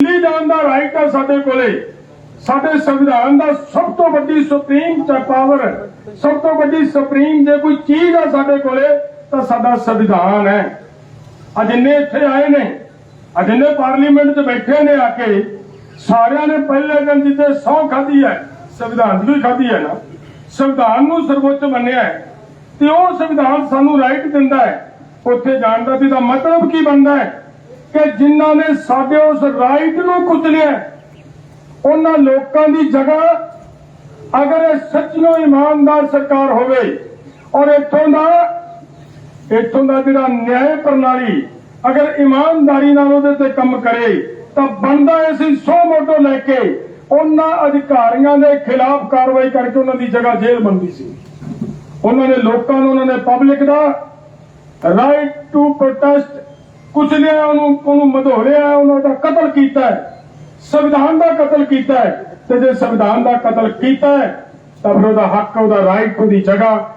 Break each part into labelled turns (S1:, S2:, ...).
S1: ਦਿੱਲੀ ਜਾਣ ਦਾ ਰਾਈਟ ਹੈ ਸਾਡੇ ਕੋਲੇ। ਸਾਡੇ ਸੰਵਿਧਾਨ ਦਾ ਸਭ ਤੋਂ ਵੱਡੀ ਸੁਪਰੀਮ ਪਾਵਰ ਸਭ ਤੋਂ ਵੱਡੀ ਸੁਪਰੀਮ ਜੇ ਕੋਈ ਚੀਜ਼ ਆ ਸਾਡੇ ਕੋਲੇ, ਤਾਂ ਸਾਡਾ ਸੰਵਿਧਾਨ ਹੈ। ਆ ਜਿੰਨੇ ਇੱਥੇ ਆਏ ਨੇ ਆ ਜਿੰਨੇ ਪਾਰਲੀਮੈਂਟ 'ਚ ਬੈਠੇ ਨੇ ਆ ਕੇ, ਸਾਰਿਆਂ ਨੇ ਪਹਿਲੇ ਦਿਨ ਜਿੱਤੇ ਸਹੁੰ ਖਾਧੀ ਹੈ, ਸੰਵਿਧਾਨ ਦੀ ਵੀ ਖਾਧੀ ਹੈ ਨਾ, ਸੰਵਿਧਾਨ ਨੂੰ ਸਰਵੋੱਚ ਮੰਨਿਆ ਹੈ। ਤੇ ਉਹ ਸੰਵਿਧਾਨ ਸਾਨੂੰ ਰਾਈਟ ਦਿੰਦਾ ਹੈ। ਉੱਥੇ ਜਾਣ ਦਾ ਤੇ ਇਹਦਾ ਮਤਲਬ ਕੀ ਬਣਦਾ ਹੈ? ਕਿ ਜਿਨ੍ਹਾਂ ਨੇ ਸਾਡੇ ਉਸ ਰਾਈਟ ਨੂੰ ਕੁਚਲਿਆ ਹੈ, ਉਹਨਾਂ ਲੋਕਾਂ ਦੀ ਜਗ੍ਹਾ ਅਗਰ ਇਹ ਸੱਚੀਓ ਇਮਾਨਦਾਰ ਸਰਕਾਰ ਹੋਵੇ ਔਰ ਇੱਥੋਂ ਦਾ ਇੱਥੋਂ ਦਾ ਜਿਹੜਾ ਨਿਆਂ ਪ੍ਰਣਾਲੀ ਅਗਰ ਇਮਾਨਦਾਰੀ ਨਾਲ ਉਹਦੇ ਤੇ ਕੰਮ ਕਰੇ ਤਾਂ ਬਣਦਾ ਹੈ ਅਸੀਂ ਸੋ ਮੋਟੋ ਲੈ ਕੇ ਉਹਨਾਂ ਅਧਿਕਾਰੀਆਂ ਦੇ ਖਿਲਾਫ ਕਾਰਵਾਈ ਕਰਕੇ ਉਹਨਾਂ ਦੀ ਜਗ੍ਹਾ ਜੇਲ੍ਹ ਬਣਦੀ ਸੀ। ਉਹਨਾਂ ਨੇ ਲੋਕਾਂ ਨੂੰ ਉਹਨਾਂ ਨੇ ਪਬਲਿਕ ਦਾ ਰਾਈਟ ਟੂ ਪ੍ਰੋਟੈਸਟ ਕੁਚਲਿਆ ਉਹਨੂੰ ਉਹਨੂੰ ਮਧੋੜਿਆ, ਉਹਨਾਂ ਦਾ ਕਤਲ ਕੀਤਾ ਹੈ। ਸੰਵਿਧਾਨ ਦਾ ਕਤਲ ਕੀਤਾ ਹੈ। ਤੇ ਜੇ ਸੰਵਿਧਾਨ ਦਾ ਕਤਲ ਕੀਤਾ ਹੈ, ਤਾਂ ਫਿਰ ਉਹਦਾ ਹੱਕ, ਉਹਦਾ ਰਾਈਟ ਉਹਦੀ ਜਗ੍ਹਾ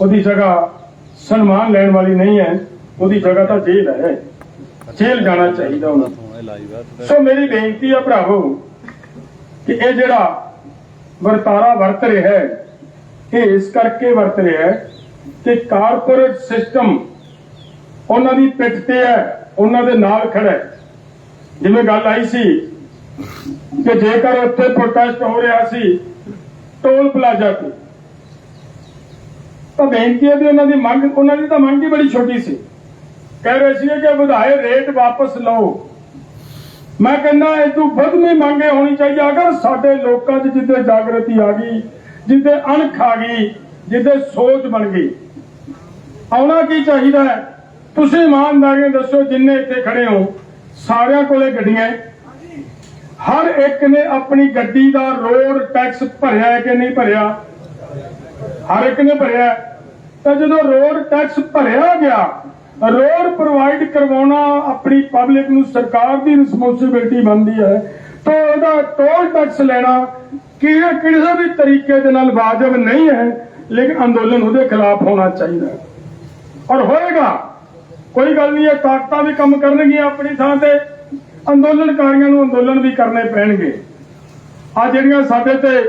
S1: ਉਹਦੀ ਜਗ੍ਹਾ ਸਨਮਾਨ ਲੈਣ ਵਾਲੀ ਨਹੀਂ ਹੈ। ਉਹਦੀ ਜਗ੍ਹਾ ਤਾਂ ਜੇਲ੍ਹ ਹੈ। ਜੇਲ੍ਹ ਜਾਣਾ ਚਾਹੀਦਾ ਉਹਨਾਂ। ਨੂੰ ਸੋ ਮੇਰੀ ਬੇਨਤੀ ਆ ਭਰਾਵੋ, ਕਿ ਇਹ ਜਿਹੜਾ ਵਰਤਾਰਾ ਵਰਤ ਰਿਹਾ ਹੈ, ਇਹ ਇਸ ਕਰਕੇ ਵਰਤ ਰਿਹਾ ਹੈ ਕਿ ਕਾਰਪੋਰੇਟ ਸਿਸਟਮ ਉਹਨਾਂ ਦੀ ਪਿੱਠ ਤੇ ਹੈ, ਉਹਨਾਂ ਦੇ ਨਾਲ ਖੜਾ ਹੈ। ਜਿਵੇਂ ਗੱਲ ਆਈ ਸੀ ਕਿ ਜੇਕਰ ਉੱਥੇ ਪ੍ਰੋਟੈਸਟ ਹੋ ਰਿਹਾ ਸੀ, ਟੋਲ ਪਲਾਜ਼ਾ ਤੇ, ਤਾਂ ਬੇਨਤੀ ਹੈ ਵੀ ਉਹਨਾਂ ਦੀ ਮੰਗ, ਉਹਨਾਂ ਦੀ ਤਾਂ ਮੰਗ ਹੀ ਬੜੀ ਛੋਟੀ ਸੀ। ਕਹਿ ਰਹੇ ਸੀ ਕਿ ਵਧਾਏ ਰੇਟ ਵਾਪਸ ਲਓ। ਮੈਂ ਕਹਿੰਦਾ ਇਹ ਤੋਂ ਵਧਵੀਂ ਮੰਗੇ ਹੋਣੀ ਚਾਹੀਦੀ ਅਗਰ ਸਾਡੇ ਲੋਕਾਂ 'ਚ ਜਿੱਦੇ ਜਾਗਰਤੀ ਆ ਗਈ, ਜਿੱਦੇ ਅਣਖ ਆ ਗਈ, ਜਿੱਦੇ ਸੋਚ ਬਣ ਗਈ, ਆਉਣਾ ਕੀ ਚਾਹੀਦਾ ਹੈ? ਤੁਸੀਂ ਇਮਾਨਦਾਰੀ ਨਾਲ ਦੱਸੋ ਜਿੰਨੇ ਇੱਥੇ ਖੜੇ ਹੋ। ਸਾਰਿਆਂ ਕੋਲੇ ਗੱਡੀਆਂ ਹੈ। ਹਰ ਇੱਕ ਨੇ ਆਪਣੀ ਗੱਡੀ ਦਾ ਰੋਡ ਟੈਕਸ ਭਰਿਆ ਹੈ ਕਿ ਨਹੀਂ ਭਰਿਆ? ਹਰ ਇੱਕ ਨੇ ਭਰਿਆ ਤਾਂ ਜਦੋਂ ਰੋਡ ਟੈਕਸ ਭਰਿਆ ਗਿਆ, ਰੋਡ ਪ੍ਰੋਵਾਈਡ ਕਰਵਾਉਣਾ ਆਪਣੀ ਪਬਲਿਕ ਨੂੰ ਸਰਕਾਰ ਦੀ ਰਿਸਪੌਂਸਿਬਿਲਟੀ ਬਣਦੀ ਹੈ, ਤਾਂ ਉਹਦਾ ਟੋਲ ਟੈਕਸ ਲੈਣਾ ਕਿਹੜੇ ਕਿਸੇ ਵੀ ਤਰੀਕੇ ਦੇ ਨਾਲ ਵਾਜਬ ਨਹੀਂ ਹੈ, ਲੇਕਿਨ ਅੰਦੋਲਨ ਉਹਦੇ ਖਿਲਾਫ ਹੋਣਾ ਚਾਹੀਦਾ ਔਰ ਹੋਏਗਾ। ਕੋਈ ਗੱਲ ਨਹੀਂ, ਇਹ ਤਾਕਤਾਂ ਵੀ ਕੰਮ ਕਰਨਗੀਆਂ ਆਪਣੀ ਥਾਂ ਤੇ। ਅੰਦੋਲਨਕਾਰੀਆਂ ਨੂੰ ਅੰਦੋਲਨ ਵੀ ਕਰਨੇ ਪੈਣਗੇ। ਆ ਜਿਹੜੀਆਂ ਸਾਡੇ ਤੇ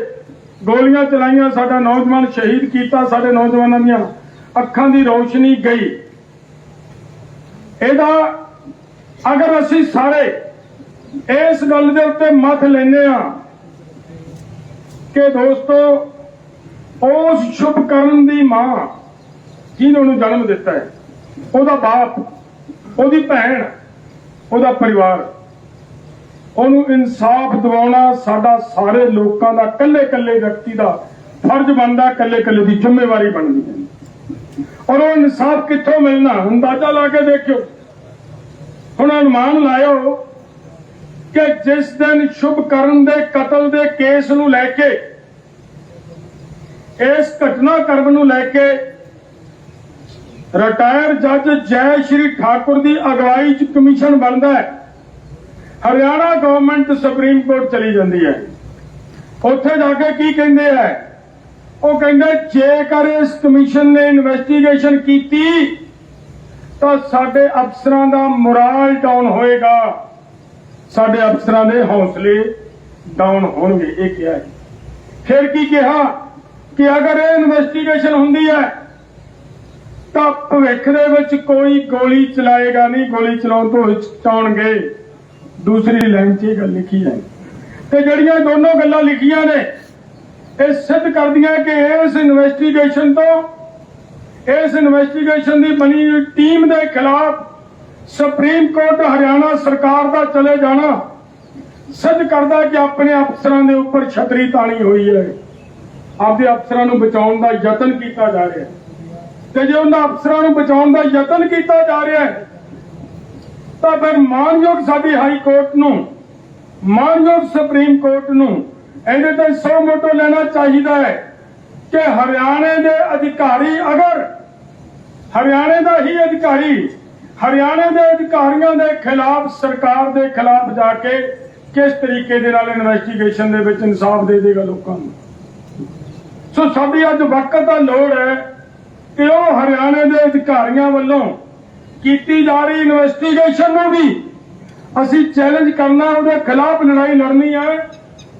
S1: ਗੋਲੀਆਂ ਚਲਾਈਆਂ, ਸਾਡਾ ਨੌਜਵਾਨ ਸ਼ਹੀਦ ਕੀਤਾ, ਸਾਡੇ ਨੌਜਵਾਨਾਂ ਦੀਆਂ ਅੱਖਾਂ ਦੀ ਰੋਸ਼ਨੀ ਗਈ। ਇਹਦਾ ਅਗਰ ਅਸੀਂ ਸਾਰੇ ਇਸ ਗੱਲ ਦੇ ਉੱਤੇ ਮੱਥ ਲੈਨੇ ਆ ਕਿ ਦੋਸਤੋ, ਉਸ ਸ਼ੁਭ ਕਰਨ ਦੀ ਮਾਂ ਜਿਹਨੇ ਉਹਨੂੰ ਜਨਮ ਦਿੱਤਾ ਹੈ। ਉਹਦਾ ਬਾਪ, ਉਹਦੀ ਭੈਣ, ਉਹਦਾ ਪਰਿਵਾਰ। ਉਹਨੂੰ ਇਨਸਾਫ ਦਿਵਾਉਣਾ ਸਾਡਾ ਸਾਰੇ ਲੋਕਾਂ ਦਾ ਇਕੱਲੇ ਇਕੱਲੇ ਵਿਅਕਤੀ ਦਾ ਫਰਜ਼ ਬਣਦਾ ਇਕੱਲੇ ਇਕੱਲੇ ਦੀ ਜ਼ਿੰਮੇਵਾਰੀ ਬਣਦੀ ਹੈ। ਔਰ ਉਹ ਇਨਸਾਫ ਕਿੱਥੋਂ ਮਿਲਣਾ? ਅੰਦਾਜ਼ਾ ਲਾ ਕੇ ਦੇਖਿਓ। ਹੁਣ ਅਨੁਮਾਨ ਲਾਇਓ ਕਿ ਜਿਸ ਦਿਨ ਸ਼ੁਭ ਕਰਨ ਦੇ, ਕਤਲ ਦੇ ਕੇਸ ਨੂੰ ਲੈ ਕੇ, ਇਸ ਘਟਨਾ ਕਰਮ ਨੂੰ ਲੈ ਕੇ ਰਿਟਾਇਰ ਜੱਜ ਜੈ ਸ਼੍ਰੀ ਠਾਕੁਰ ਦੀ ਅਗਵਾਈ 'ਚ ਕਮਿਸ਼ਨ ਬਣਦਾ ਹੈ। ਹਰਿਆਣਾ ਗਵਰਨਮੈਂਟ ਸੁਪਰੀਮ ਕੋਰਟ ਚਲੀ ਜਾਂਦੀ ਹੈ। ਉੱਥੇ ਜਾ ਕੇ ਕੀ ਕਹਿੰਦੇ ਆ? ਉਹ ਕਹਿੰਦੇ, ਜੇਕਰ ਇਸ ਕਮਿਸ਼ਨ ਨੇ ਇਨਵੈਸਟੀਗੇਸ਼ਨ ਕੀਤੀ, ਤਾਂ ਸਾਡੇ ਅਫਸਰਾਂ ਦਾ ਮੋਰਲ ਡਾਊਨ ਹੋਏਗਾ। ਸਾਡੇ ਅਫਸਰਾਂ ਦੇ ਹੌਸਲੇ ਡਾਊਨ ਹੋਣਗੇ, ਇਹ ਕਿਹਾ ਹੈ ਫਿਰ ਕੀ ਕਿਹਾ? ਕਿ ਅਗਰ ਇਹ ਇਨਵੈਸਟੀਗੇਸ਼ਨ ਹੁੰਦੀ ਹੈ ਤਾਂ ਭਵਿੱਖ ਦੇ ਵਿੱਚ ਕੋਈ ਗੋਲੀ ਚਲਾਏਗਾ ਨਹੀਂ, ਗੋਲੀ ਚਲਾਉਣ ਤੋਂ ਹਿਚਕਾਉਣਗੇ ਦੂਸਰੀ ਲਾਈਨ 'ਚ ਇਹ ਗੱਲ ਲਿਖੀ ਹੈ। ਤੇ ਜਿਹੜੀਆਂ ਦੋਨੋਂ ਗੱਲਾਂ ਲਿਖੀਆਂ ਨੇ, ਇਹ ਸਿੱਧ ਕਰਦੀਆਂ ਕਿ ਇਸ ਇਨਵੈਸਟੀਗੇਸ਼ਨ ਤੋਂ, ਇਸ ਇਨਵੈਸਟੀਗੇਸ਼ਨ ਦੀ ਬਣੀ ਹੋਈ ਟੀਮ ਦੇ ਖਿਲਾਫ ਸੁਪਰੀਮ ਕੋਰਟ ਹਰਿਆਣਾ ਸਰਕਾਰ ਦਾ ਚਲੇ ਜਾਣਾ, ਸਿੱਧ ਕਰਦਾ ਕਿ ਆਪਣੇ ਅਫਸਰਾਂ ਦੇ ਉੱਪਰ ਛਤਰੀ ਤਾਣੀ ਹੋਈ ਹੈ। ਆਪਦੇ ਅਫਸਰਾਂ ਨੂੰ ਬਚਾਉਣ ਦਾ ਯਤਨ ਕੀਤਾ ਜਾ ਰਿਹਾ ਹੈ। ਤੇ ਜੇ ਉਹਨਾਂ ਅਫਸਰਾਂ ਨੂੰ ਬਚਾਉਣ ਦਾ ਯਤਨ ਕੀਤਾ ਜਾ ਰਿਹਾ ਹੈ, ਤਾਂ ਫਿਰ ਮਾਨਯੋਗ ਸਾਡੀ ਹਾਈ ਕੋਰਟ ਨੂੰ, ਮਾਨਯੋਗ ਸੁਪਰੀਮ ਕੋਰਟ ਨੂੰ ਇਹਦੇ ਤੇ ਸੌ ਮੋਟੋ ਲੈਣਾ ਚਾਹੀਦਾ ਹੈ ਕਿ ਹਰਿਆਣੇ ਦੇ ਅਧਿਕਾਰੀ ਅਗਰ, ਹਰਿਆਣੇ ਦਾ ਹੀ ਅਧਿਕਾਰੀ, ਹਰਿਆਣੇ ਦੇ ਅਧਿਕਾਰੀਆਂ ਦੇ ਖਿਲਾਫ, ਸਰਕਾਰ ਦੇ ਖਿਲਾਫ ਜਾ ਕੇ ਕਿਸ ਤਰੀਕੇ ਦੇ ਨਾਲ ਇਨਵੈਸਟੀਗੇਸ਼ਨ ਦੇ ਵਿੱਚ ਇਨਸਾਫ ਦੇ ਦੇਗਾ ਲੋਕਾਂ ਨੂੰ। ਸੋ ਸਾਡੀ ਅੱਜ ਵਕਤ ਦਾ ਲੋੜ ਹੈ ਕਿ ਉਹ ਹਰਿਆਣੇ ਦੇ ਅਧਿਕਾਰੀਆਂ ਵੱਲੋਂ ਕੀਤੀ ਜਾ ਰਹੀ ਇਨਵੈਸਟੀਗੇਸ਼ਨ ਨੂੰ ਵੀ ਅਸੀਂ ਚੈਲੰਜ ਕਰਨਾ, ਉਹਦੇ ਖਿਲਾਫ ਲੜਾਈ ਲੜਨੀ ਹੈ,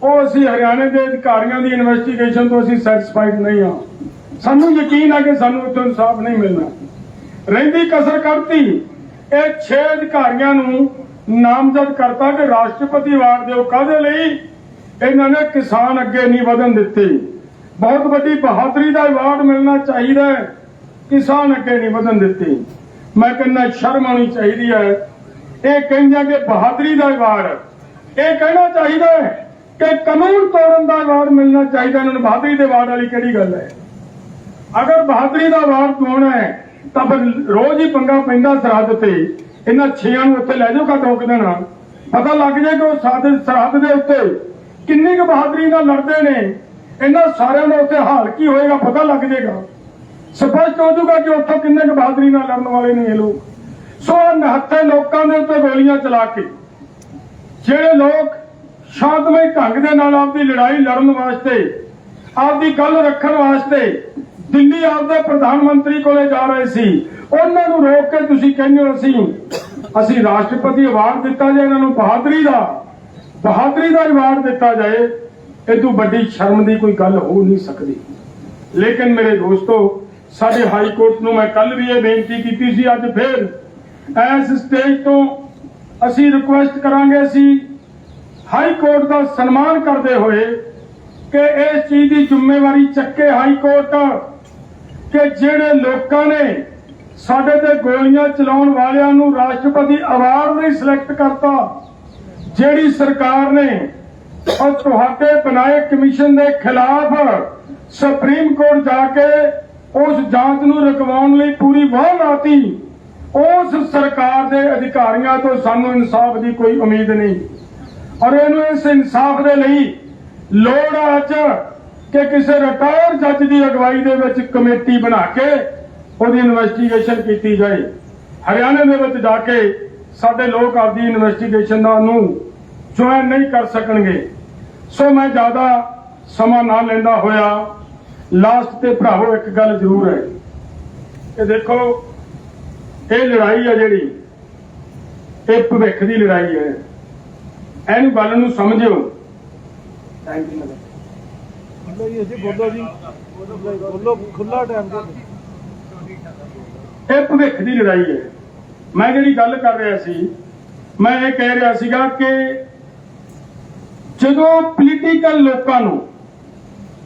S1: ਉਹ ਅਸੀਂ ਹਰਿਆਣੇ ਦੇ ਅਧਿਕਾਰੀਆਂ ਦੀ ਇਨਵੈਸਟੀਗੇਸ਼ਨ ਤੋਂ ਅਸੀਂ ਸੈਟੀਸਫਾਈਡ ਨਹੀਂ ਹਾਂ। ਸਾਨੂੰ ਯਕੀਨ ਹੈ ਕਿ ਸਾਨੂੰ ਇੱਥੋਂ ਇਨਸਾਫ ਨਹੀਂ ਮਿਲਣਾ। ਰਹਿੰਦੀ ਕਸਰ ਕਰਤੀ ਇਹ 6 ਅਧਿਕਾਰੀਆਂ ਨੂੰ ਨਾਮਜ਼ਦ ਕਰਤਾ ਕਿ ਰਾਸ਼ਟਰਪਤੀ ਅਵਾਰਡ ਦਿਓ। ਕਾਹਦੇ ਲਈ? ਇਹਨਾਂ ਨੇ ਕਿਸਾਨ ਅੱਗੇ ਨਹੀਂ ਵਧਣ ਦਿੱਤੇ। ਬਹੁਤ ਵੱਡੀ ਬਹਾਦਰੀ ਦਾ ਅਵਾਰਡ ਮਿਲਣਾ ਚਾਹੀਦਾ ਹੈ। ਕਿਸਾਨ ਅੱਗੇ ਨਹੀਂ ਵਧਣ ਦਿੱਤੀ। ਮੈਂ ਕਹਿੰਦਾ, ਸ਼ਰਮ ਆਉਣੀ ਚਾਹੀਦੀ ਹੈ। ਇਹ ਕਹਿੰਦੇ ਕਿ ਬਹਾਦਰੀ ਦਾ ਅਵਾਰਡ ਇਹ ਕਹਿਣਾ ਚਾਹੀਦਾ ਹੈ ਕਿ ਕਾਨੂੰਨ ਤੋੜਨ ਦਾ ਅਵਾਰਡ ਮਿਲਣਾ ਚਾਹੀਦਾ ਇਹਨਾਂ ਨੂੰ ਬਹਾਦਰੀ ਦੇ ਅਵਾਰਡ ਵਾਲੀ ਕਿਹੜੀ ਗੱਲ ਹੈ? ਅਗਰ ਬਹਾਦਰੀ ਦਾ ਵਾਰ ਪਾਉਣਾ ਹੈ, ਤਾਂ ਫਿਰ ਰੋਜ਼ ਹੀ ਪੰਗਾ ਪੈਂਦਾ ਸਰਹੱਦ ਤੇ। ਇਹਨਾਂ ਛੇਆਂ ਨੂੰ ਉੱਥੇ ਲੈ ਜਾਓ ਕਾ ਰੋਕ ਦੇਣਾ। ਪਤਾ ਲੱਗ ਜਾਏ ਕਿ ਉਹ ਸਾਦ- ਸਰਹੱਦ ਦੇ ਉੱਤੇ ਕਿੰਨੀ ਕੁ ਬਹਾਦਰੀ ਨਾਲ ਲੜਦੇ ਨੇ। ਇਹਨਾਂ ਸਾਰਿਆਂ ਦਾ ਉੱਥੇ ਹਾਲ ਕੀ ਹੋਏਗਾ ਪਤਾ ਲੱਗ ਜਾਏਗਾ। ਸਪਸ਼ਟ ਹੋ ਜਾਊਗਾ ਕਿ ਉੱਥੋਂ ਕਿੰਨੇ ਕੁ ਬਹਾਦਰੀ ਨਾਲ ਲੜਨ ਵਾਲੇ ਨੇ ਇਹ ਲੋਕ। ਸੋ ਨਹੱਤੇ ਲੋਕਾਂ ਦੇ ਉੱਤੇ ਗੋਲੀਆਂ ਚਲਾ ਕੇ, ਜਿਹੜੇ ਲੋਕ ਸ਼ਾਂਤਮਈ ਢੰਗ ਦੇ ਨਾਲ ਆਪਦੀ ਲੜਾਈ ਲੜਨ ਵਾਸਤੇ, ਆਪਦੀ ਗੱਲ ਰੱਖਣ ਵਾਸਤੇ ਦਿੱਲੀ ਆਪਦੇ ਪ੍ਰਧਾਨ ਮੰਤਰੀ ਕੋਲੇ ਜਾ ਰਹੇ ਸੀ, ਉਹਨਾਂ ਨੂੰ ਰੋਕ ਕੇ ਤੁਸੀਂ ਕਹਿੰਦੇ ਹੋ ਅਸੀਂ ਅਸੀਂ ਰਾਸ਼ਟਰਪਤੀ ਅਵਾਰਡ ਦਿੱਤਾ ਜਾਏ ਇਹਨਾਂ ਨੂੰ ਬਹਾਦਰੀ ਦਾ ਬਹਾਦਰੀ ਦਾ ਅਵਾਰਡ ਦਿੱਤਾ ਜਾਏ, ਇਹ ਤੋਂ ਵੱਡੀ ਸ਼ਰਮ ਦੀ ਕੋਈ ਗੱਲ ਹੋ ਨਹੀਂ ਸਕਦੀ। ਲੇਕਿਨ ਮੇਰੇ ਦੋਸਤੋ ਸਾਡੇ ਹਾਈ ਕੋਰਟ ਨੂੰ ਮੈਂ ਕੱਲ ਵੀ ਇਹ ਬੇਨਤੀ ਕੀਤੀ ਸੀ, ਅੱਜ ਫੇਰ ਇਸ ਸਟੇਜ ਤੋਂ ਅਸੀਂ ਰਿਕੁਐਸਟ ਕਰਾਂਗੇ ਸੀ, ਹਾਈ ਕੋਰਟ ਦਾ ਸਨਮਾਨ ਕਰਦੇ ਹੋਏ ਕਿ ਇਸ ਚੀਜ਼ ਦੀ ਜ਼ਿੰਮੇਵਾਰੀ ਚੱਕੇ ਹਾਈ ਕੋਰਟ ਕਿ ਜਿਹੜੇ ਲੋਕਾਂ ਨੇ ਸਾਡੇ ਤੇ ਗੋਲੀਆਂ ਚਲਾਉਣ ਵਾਲਿਆਂ ਨੂੰ ਰਾਸ਼ਟਰਪਤੀ ਅਵਾਰਡ ਨਹੀਂ ਸਿਲੈਕਟ ਕਰਤਾ, ਜਿਹੜੀ ਸਰਕਾਰ ਨੇ ਉਹ ਤੁਹਾਡੇ ਬਣਾਏ ਕਮਿਸ਼ਨ ਦੇ ਖਿਲਾਫ ਸੁਪਰੀਮ ਕੋਰਟ ਜਾ ਕੇ ਉਸ ਜਾਂਚ ਨੂੰ ਰਕਵਾਉਣ ਲਈ ਪੂਰੀ ਵਾਹ ਲਾਤੀ ਉਸ ਸਰਕਾਰ ਦੇ ਅਧਿਕਾਰੀਆਂ ਤੋਂ ਸਾਨੂੰ ਇਨਸਾਫ ਦੀ ਕੋਈ ਉਮੀਦ ਨਹੀਂ। ਔਰ ਇਹਨੂੰ ਇਸ ਇਨਸਾਫ ਦੇ ਲਈ ਲੋੜ ਆ ਅੱਜ ਕਿ ਕਿਸੇ ਰਿਟਾਇਰ ਜੱਜ ਦੀ ਅਗਵਾਈ ਦੇ ਵਿੱਚ ਕਮੇਟੀ ਬਣਾ ਕੇ ਉਹਦੀ ਇਨਵੈਸਟੀਗੇਸ਼ਨ ਕੀਤੀ ਜਾਏ। ਹਰਿਆਣੇ ਦੇ ਵਿੱਚ ਜਾ ਕੇ ਸਾਡੇ ਲੋਕ ਆਪਦੀ ਇਨਵੈਸਟੀਗੇਸ਼ਨ ਦਾ ਨੂੰ ਜੁਆਇਨ ਨਹੀਂ ਕਰ ਸਕਣਗੇ। ਸੋ ਮੈਂ ਜ਼ਿਆਦਾ ਸਮਾਂ ਨਾ ਲੈਂਦਾ ਹੋਇਆ। ਲਾਸਟ ਤੇ ਭਰਾਵੋ ਇੱਕ ਗੱਲ ਜ਼ਰੂਰ ਹੈ। ਕਿ ਦੇਖੋ ਇਹ ਲੜਾਈ ਹੈ ਜਿਹੜੀ ਇਹ ਭਵਿੱਖ ਦੀ ਲੜਾਈ ਹੈ। ਇਹਨੂੰ ਗੱਲ ਨੂੰ ਸਮਝਿਓ। ਥੈਂਕ ਯੂ
S2: ਬੋਲੋ ਜੀ ਅਸੀਂ ਬੋਲੋ ਜੀ। ਬੋਲੋ ਖੁੱਲਾ ਟਾਈਮ ਦੇ
S1: ਇਹ ਭਵਿੱਖ ਦੀ ਲੜਾਈ ਹੈ। ਮੈਂ ਜਿਹੜੀ ਗੱਲ ਕਰ ਰਿਹਾ ਸੀ ਮੈਂ ਇਹ ਕਹਿ ਰਿਹਾ ਸੀਗਾ ਕਿ ਜਦੋਂ ਪੋਲੀਟੀਕਲ ਲੋਕਾਂ ਨੂੰ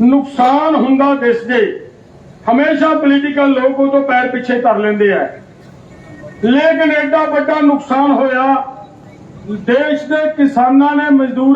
S1: ਨੁਕਸਾਨ ਹੁੰਦਾ ਦਿਸ ਜੇ ਹਮੇਸ਼ਾ ਪੋਲੀਟੀਕਲ ਲੋਕ ਉਹ ਤੋਂ ਪੈਰ ਪਿੱਛੇ ਧਰ ਲੈਂਦੇ ਆ। ਲੇਕਿਨ ਐਡਾ ਵੱਡਾ ਨੁਕਸਾਨ ਹੋਇਆ, ਦੇਸ਼ ਦੇ ਕਿਸਾਨਾਂ ਨੇ ਮਜ਼ਦੂਰਾਂ